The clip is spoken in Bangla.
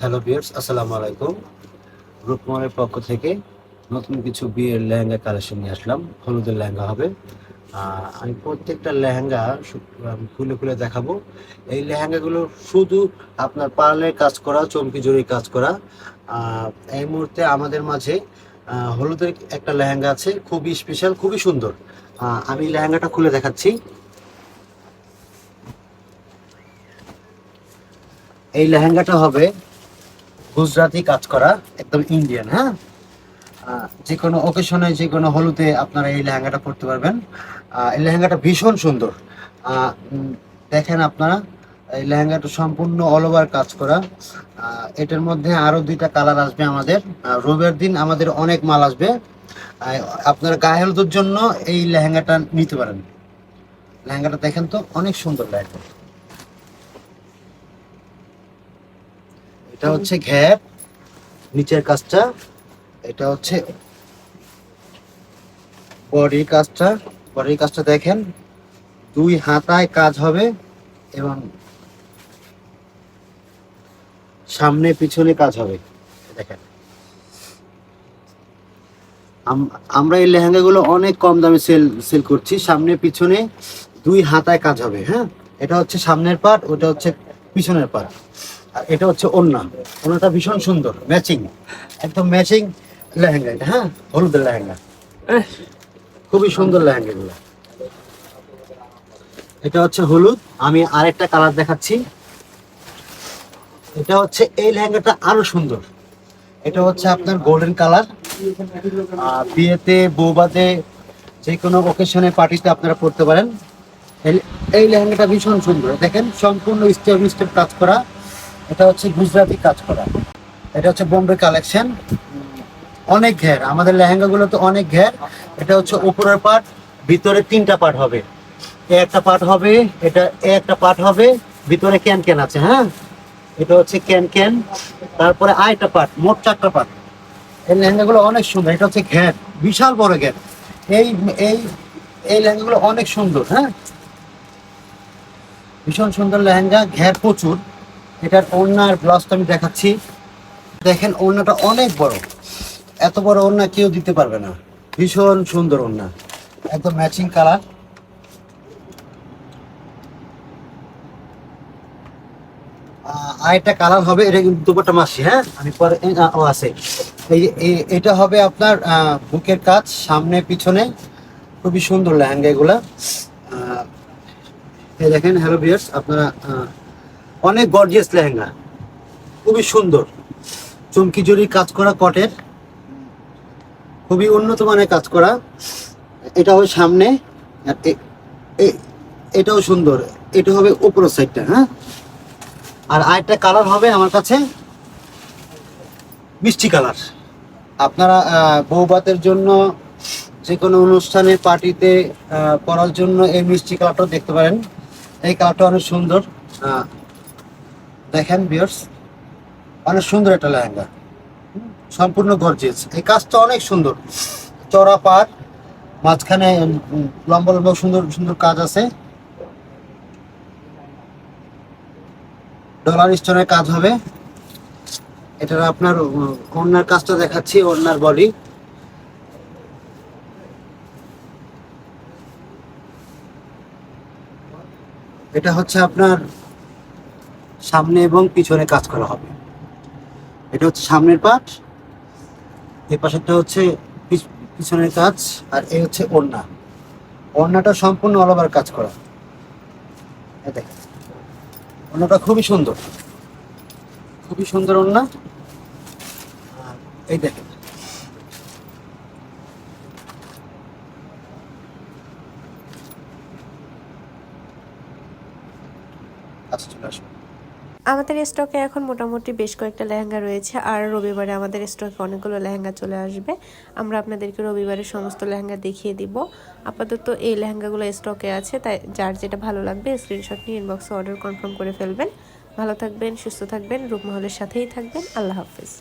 হ্যালো বিয়ার্স আসসালামু আলাইকুম রূপমলের পক্ষ থেকে নতুন কিছু বিয়ের লেহেঙ্গা কালেকশন নিয়ে আসলাম। হলুদের লেহেঙ্গা হবে। আমি প্রত্যেকটা লেহেঙ্গা খুলে খুলে দেখাবো। এই লেহেঙ্গাগুলো শুধু আপনার পার্লের কাজ করা চমকি জড়ির কাজ করা। এই মুহূর্তে আমাদের মাঝে হলুদের একটা লেহেঙ্গা আছে। খুবই স্পেশাল খুবই সুন্দর। আমি লেহেঙ্গাটা খুলে দেখাচ্ছি। এই লেহেঙ্গাটা হবে গুজরাটি কাজ করা, একদম ইন্ডিয়ান হ্যাঁ? যে কোনো অকেশনে যে কোনো হলুদে আপনারা এই লেহেঙ্গাটা পরতে পারবেন। এই লেহেঙ্গাটা ভীষণ সুন্দর। দেখেন আপনারা, এই লেহেঙ্গাটা সম্পূর্ণ অল ওভার কাজ করা। এটার মধ্যে আরও দুইটা কালার আসবে আমাদের। রবিবার দিন আমাদের অনেক মাল আসবে। আপনারা গায়ে হলুদের জন্য এই লেহেঙ্গাটা নিতে পারেন। লেহেঙ্গাটা দেখেন তো, অনেক সুন্দর লেহেঙ্গা। এটা হচ্ছে ঘ্যাপ, নিচের কাজটা, এটা হচ্ছে বডির কাজটা। বডির কাজটা দেখেন, দুই হাতায় কাজ হবে এবং সামনে পিছনে কাজ হবে, দেখেন। আম- আমরা এই লেহেঙ্গাগুলো অনেক কম দামে সেল সেল করছি। সামনে পিছনে দুই হাতায় কাজ হবে হ্যাঁ? এটা হচ্ছে সামনের পার্ট, ওটা হচ্ছে পিছনের পার্ট। আর এটা হচ্ছে ওন্না ওন্নাটা ভীষণ সুন্দর ম্যাচিং একদম ম্যাচিং লেহেঙ্গা এটা হ্যাঁ? হলুদের লেহেঙ্গা। খুবই সুন্দর লেহেঙ্গা এগুলো। এটা হচ্ছে হলুদ আমি আরেকটা কালার দেখাচ্ছি। এটা হচ্ছে এই লেহেঙ্গাটা আরও সুন্দর। এটা হচ্ছে আপনার গোল্ডেন কালার বিয়েতে বৌবাতে যে কোনো ওকেশনে পার্টিতে আপনারা পড়তে পারেন। এই- এই লেহেঙ্গাটা ভীষণ সুন্দর দেখেন সম্পূর্ণ স্টেপ স্টেপ কাজ করা। এটা হচ্ছে গুজরাটি কাজ করা। এটা হচ্ছে বোম্বে কালেকশন। অনেক ঘের, আমাদের লেহেঙ্গাগুলো তো অনেক ঘের। এটা হচ্ছে উপরের পার্ট, ভিতরে তিনটা পার্ট হবে। এ একটা পার্ট হবে, এটা এ একটা পার্ট হবে, ভিতরে ক্যান ক্যান আছে হ্যাঁ? এটা হচ্ছে ক্যান ক্যান। তারপরে আরেকটা পার্ট, মোট চারটা পার্ট। এই লেহেঙ্গাগুলো অনেক সুন্দর, এটা হচ্ছে ঘের, বিশাল বড় ঘের। এই এই এই লেহেঙ্গাগুলো অনেক সুন্দর হ্যাঁ? ভীষণ সুন্দর লেহেঙ্গা, ঘের প্রচুর। এটার ওড়নার ব্লাউজটা আমি দেখাচ্ছি। দেখেন, ওড়নাটা অনেক বড়। এত বড় ওড়না কেউ দিতে পারবে না। ভীষণ সুন্দর ওড়না। একদম ম্যাচিং কালার আরেকটা কালার হবে, এটা কিন্তু দুপাটা মাসি হ্যাঁ? আমি পরে ও আছে। এই এটা হবে আপনার বুকের কাজ, সামনে, পিছনে। খুবই সুন্দর লেহেঙ্গা এগুলা। দেখেন হ্যালো বিয়ার্স আপনারা অনেক গর্জিয়াস লেহেঙ্গা। খুবই সুন্দর। চমকি জড়ি কাজ করা কটের। খুবই উন্নত মানের কাজ করা। এটা হবে সামনে এটাও সুন্দর। এটা হবে উপরের সাইডটা হ্যাঁ? আর আরেকটা কালার হবে আমার কাছে মিষ্টি কালার আপনারা আহ, বৌভাতের জন্য যে কোনো অনুষ্ঠানে পার্টিতে পরার জন্য এই মিষ্টি কালারটাও দেখতে পারেন। এই কালারটা অনেক সুন্দর। দেখেন বিয়ার্স অনেক সুন্দর একটা লেহেঙ্গা। সম্পূর্ণ গর্জিয়াস এই কাজটা অনেক সুন্দর। চড়া পাট মাঝখানে লম্বা লম্বা, সুন্দর সুন্দর কাজ আছে। ডলার স্টোনের কাজ হবে। এটার আপনার ওড়নার কাজটা দেখাচ্ছি, ওড়নার বডি এটা হচ্ছে আপনার সামনে এবং পিছনে কাজ করা হবে। এটা হচ্ছে সামনের পাট এই পাশেরটা হচ্ছে পিছ- পিছনের কাজ, আর এই হচ্ছে ওড়না। ওড়নাটা সম্পূর্ণ অল ওভার কাজ করা। দেখেন, ওড়নাটা খুবই সুন্দর। খুবই সুন্দর ওড়না। এই দেখেন। আচ্ছা চলে আসুন। আমাদের স্টকে এখন মোটামুটি বেশ কয়েকটা লেহেঙ্গা রয়েছে, আর রবিবারে আমাদের স্টকে অনেকগুলো লেহেঙ্গা চলে আসবে। আমরা আপনাদেরকে রবিবারে সমস্ত লেহেঙ্গা দেখিয়ে দিব। আপাতত এই লেহেঙ্গাগুলো স্টকে আছে, তাই যার যেটা ভালো লাগবে স্ক্রিনশট নিয়ে ইনবক্সে অর্ডার কনফার্ম করে ফেলবেন। ভালো থাকবেন, সুস্থ থাকবেন, রূপমহলের সাথেই থাকবেন। আল্লাহ হাফিজ।